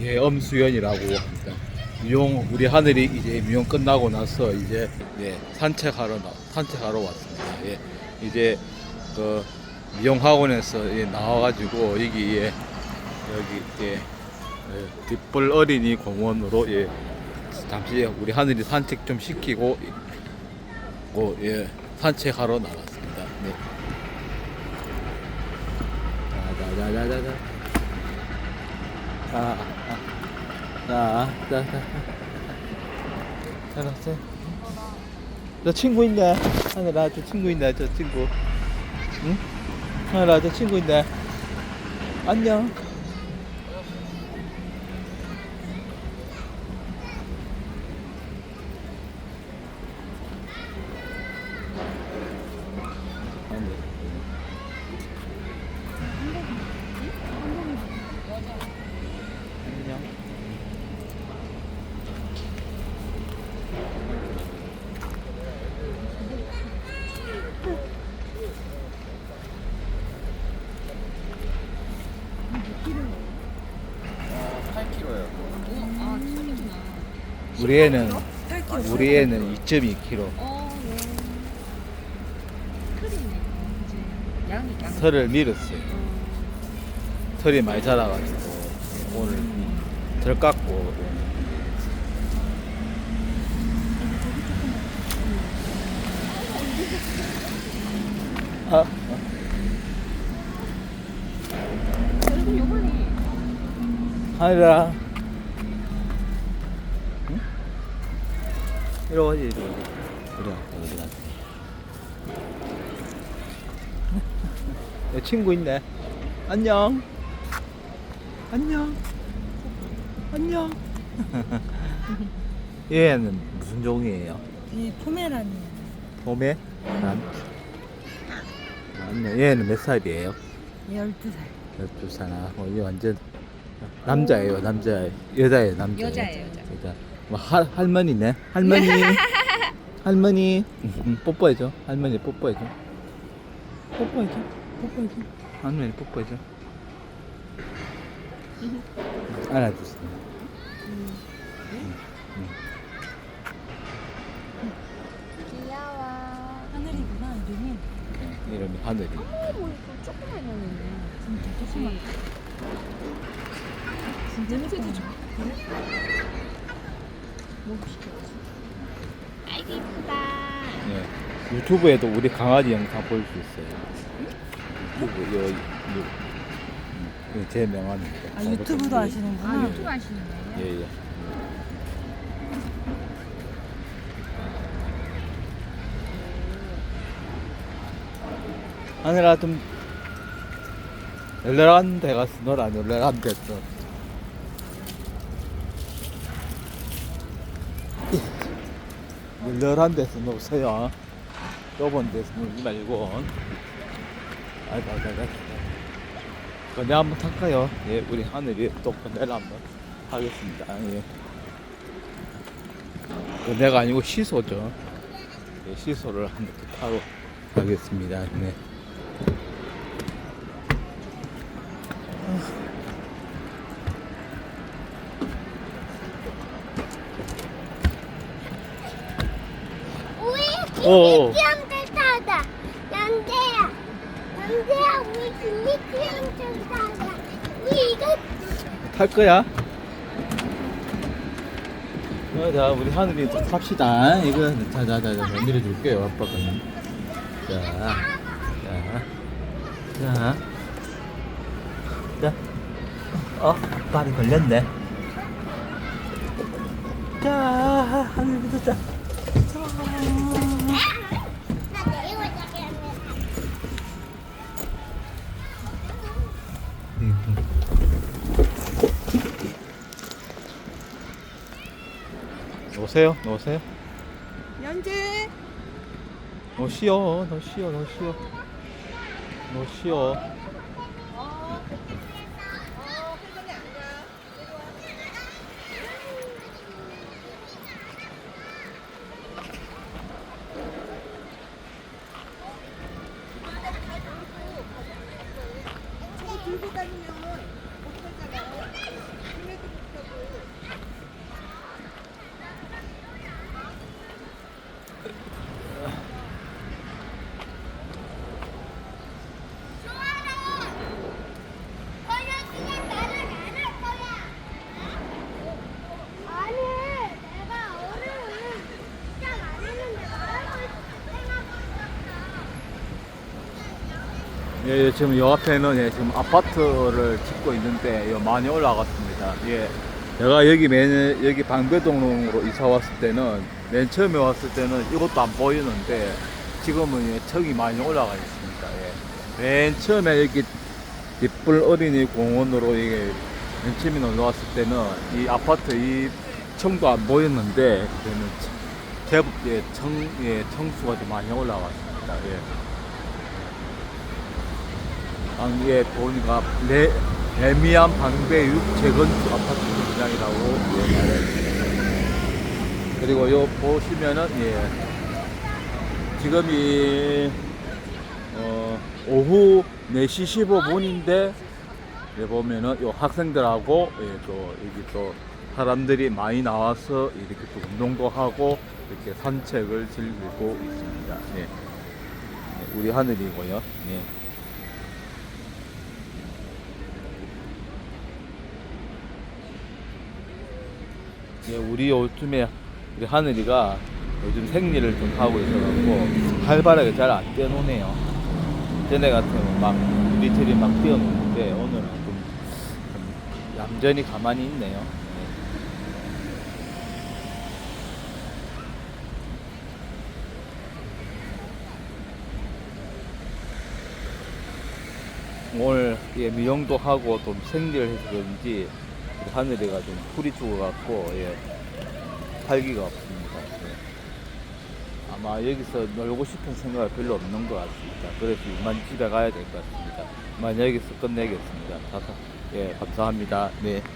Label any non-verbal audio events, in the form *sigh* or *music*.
예 엄수연이라고 합니다. 미용 우리 하늘이 이제 미용 끝나고 나서 이제 예, 산책하러 나, 산책하러 왔습니다. 예, 이제 그 미용 학원에서 예, 나와가지고 여기 예, 여기 예, 예, 뒷벌 어린이 공원으로 예, 잠시 우리 하늘이 산책 좀 시키고 고, 예, 산책하러 나갔습니다. 네. 자자자자자. 자, 아, 자, 자, 자. 알았어. 저 친구 있네. 하늘아, 저 친구 있네, 저 친구. 응? 하늘아, 저 친구 있네. 안녕. 우리 애는 8kg. 우리 애는 2.2kg. 어, 네. 크리네. 이제 양이 양. 털을 밀었어요. 어, 털이 많이 자라가지고 오늘 털 깎고 아, 요번에 하늘아 이리 오지 이리 오지 이리 와 어디 갔어 내 친구 있네 안녕 안녕 안녕 *laughs* 얘는 무슨 종이에요? 이 포메라니 봄에? 남? 맞네 얘는 몇 살이에요? 12살. 12살 아, 어, 이 완전 남자예요 남자 여자예요 남자 여자예요, 여자. 여자 뭐 할, 할머니네. 할머니. *laughs* 할머니. 음, 뽀뽀해줘. 할머니 뽀뽀해줘. 뽀뽀해줘. 뽀뽀해줘. 할머니 뽀뽀해줘. 안아주세요. 귀여워. 하늘이구나, 이름이. 이름이 하늘이. 뭐 이거 조그만 년이네. 진짜 조그만. 진짜 냄새도 좋아. 아이고 이쁘다. 예. 유튜브에도 우리 강아지 영상 볼 수 있어요 유튜브 여, 여, 음, 제 명함입니다 아 유튜브도 하시는구나. 아 유튜브 하시는 거예요? 예 예 하늘아 좀 열렬한 데 갔어 너라 열렬한 데있 어 열렬한 데서 놓으세요 좁은 데서 놀지 말고 아이고 아이고 아이고 건네 한번 탈까요? 예, 우리 하늘이 또 건네를 한번 하겠습니다. 예. 건네가 아니고 시소죠. 예, 시소를 한번 또 타러 가겠습니다. 네. 우리 어. 김미끼형들 타자. 연대야. 연대야, 우리 김미끼형들 타자. 우리 이거 탈 거야? 어, 자, 우리 하늘이 또 탑시다. 이거, 자, 자, 자, 자, 내려줄게요, 아빠가. 자, 자, 자, 자. 어, 발이 걸렸네. 자, 하늘부터 자. 오세요, 오세요. 연재. 너 쉬어, 너 쉬어, 너 쉬어. 너 쉬어. 예, 예, 지금 요 앞에는 예, 지금 아파트를 짓고 있는데 예, 많이 올라갔습니다. 예. 제가 여기 맨 여기 방배동으로 이사 왔을 때는 맨 처음에 왔을 때는 이것도 안 보이는데 지금은 예, 층이 많이 올라가 있습니다. 예. 맨 처음에 여기 뒷불 어린이 공원으로 이게 맨 처음에 올라왔을 때는 이 아파트 이 층도 안 보였는데 그때는 제법 예, 청, 예, 청수가 좀 많이 올라왔습니다. 예. 방에 보니까 레, 레미안 방배육 재건축 아파트 분양이라고 예, 말했습니다. 그리고 요 보시면은 예, 지금 이 어, 오후 4시 15분인데 예, 보면은 요 학생들하고 예, 또 여기 또 사람들이 많이 나와서 이렇게 또 운동도 하고 이렇게 산책을 즐기고 있습니다. 예. 예, 우리 하늘이고요. 예. 우리 요즘에 우리 하늘이가 요즘 생리를 좀 하고 있어갖고 활발하게 잘안 뛰어노네요. 전에 같으면 막 우리들이 막 뛰어노는데 오늘은 좀, 좀 얌전히 가만히 있네요. 네. 오늘 예, 미용도 하고 좀 생리를 해서 그런지 하늘이가 좀 풀이 죽어갖고 예, 활기가 없습니다. 예. 아마 여기서 놀고 싶은 생각이 별로 없는 것 같습니다. 그래서 이만 집에 가야 될 것 같습니다. 이만 여기서 끝내겠습니다. 다사, 예, 감사합니다. 네.